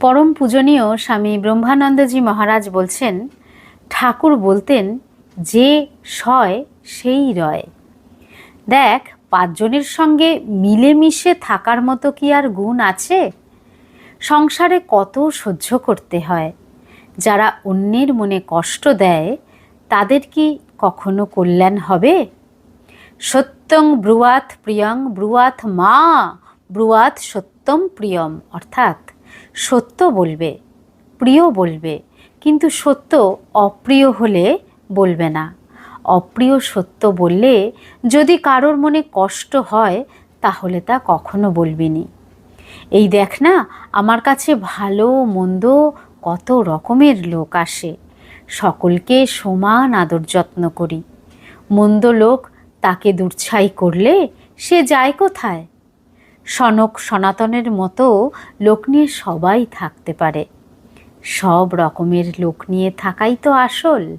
পরম পূজনীয় স্বামী ব্রহ্মানন্দজি মহারাজ বলছেন, ঠাকুর বলতেন, যে সয় সেই রয়। দেখ, পাঁচজনের সঙ্গে মিলেমিশে থাকার মতো কি আর গুণ আছে? সংসারে কত সহ্য করতে হয়। যারা অন্যের মনে কষ্ট দেয়, তাদের কি কখনো কল্যাণ হবে? সত্যং ব্রুয়াত প্রিয়ং ব্রুয়াত মা ব্রুয়াত সত্যম প্রিয়ম। অর্থাৎ সত্য বলবে, প্রিয় বলবে, কিন্তু সত্য অপ্রিয় হলে বলবে না। অপ্রিয় সত্য বললে যদি কারোর মনে কষ্ট হয়, তাহলে তা কখনো বলবিনি। এই দেখ না, আমার কাছে ভালো মন্দ কত রকমের লোক আসে। সকলকে সমান আদর যত্ন করি। মন্দ লোক তাকে দুর্ছাই করলে সে যায় কোথায়? সনক সনাতনের মতো লোক নিয়ে সবাই থাকতে পারে। সব রকমের লোক নিয়ে থাকাই তো আসল।